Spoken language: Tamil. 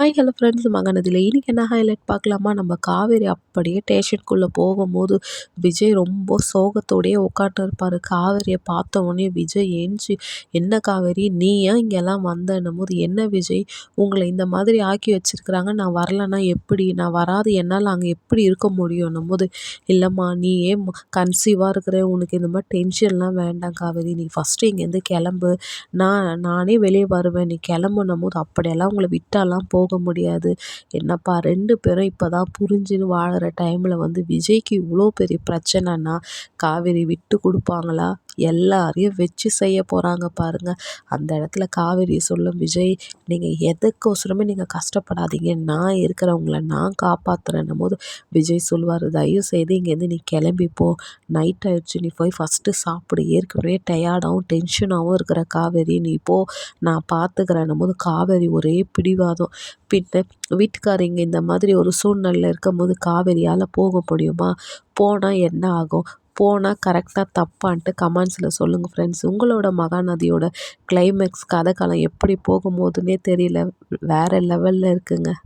ஹாய் ஹலோ ஃப்ரெண்ட்ஸ் மகனதில் இன்றைக்கி என்ன ஹைலைட் பார்க்கலாமா? நம்ம காவேரி அப்படியே ஸ்டேஷனுக்குள்ளே போகும்போது விஜய் ரொம்ப சோகத்தோடையே உட்காந்துருப்பார் காவேரியை பார்த்த உடனே விஜய் ஏஞ்சி என்ன காவேரி? நீ ஏன் இங்கெல்லாம் வந்தேன்னும் போது என்ன விஜய்? உங்களை இந்த மாதிரி ஆக்கி வச்சுருக்குறாங்க. நான் வரலன்னா எப்படி? நான் வராது. என்னால் அங்கே எப்படி இருக்க முடியும்னும் போது இல்லைம்மா நீ ஏன் கன்சீவாக இருக்கிற? உனக்கு இந்த மாதிரி டென்ஷன்லாம் வேண்டாம் காவேரி. நீ ஃபஸ்ட்டு இங்கேருந்து கிளம்பு. நான் நானே வெளியே வருவேன். நீ கிளம்புனும் போது அப்படியெல்லாம் உங்களை விட்டாலாம் போ. போக முடியாது. என்னப்பா ரெண்டு பேரும் இப்போ தான் புரிஞ்சுன்னு வாழுற டைமில் வந்து விஜய்க்கு இவ்வளோ பெரிய பிரச்சனைன்னா காவேரி விட்டு கொடுப்பாங்களா? எல்லாரையும் வச்சு செய்ய போகிறாங்க பாருங்கள் அந்த இடத்துல காவேரி சொல்லும் விஜய் நீங்கள் எதுக்கோசரமே நீங்கள் கஷ்டப்படாதீங்க. நான் இருக்கிறவங்கள நான் காப்பாற்றுறேன்னும் போது விஜய் சொல்லுவார் தயவு செய்து இங்கேருந்து நீ கிளம்பி போ. நைட் ஆயிடுச்சு நீ போய் ஃபஸ்ட்டு சாப்பிடு. ஏற்கனவே டயர்டாகவும் டென்ஷனாகவும் இருக்கிற காவேரி நீ போ. நான் பார்த்துக்கிறேன்னும் போது காவேரி ஒரே பிடிவாதம். பின்ன வீட்டுக்காரங்க இந்த மாதிரி ஒரு சூழ்நிலையில் இருக்கும்போது காவேரியால் போக முடியுமா? போனால் என்ன ஆகும்? போனால் கரெக்டாக தப்பான்ட்டு கமெண்ட்ஸில் சொல்லுங்கள் ஃப்ரெண்ட்ஸ் உங்களோட மகாநதியோட கிளைமேக்ஸ் கதை காலம் எப்படி போகும்போதுன்னே தெரியல. வேறு லெவலில் இருக்குங்க.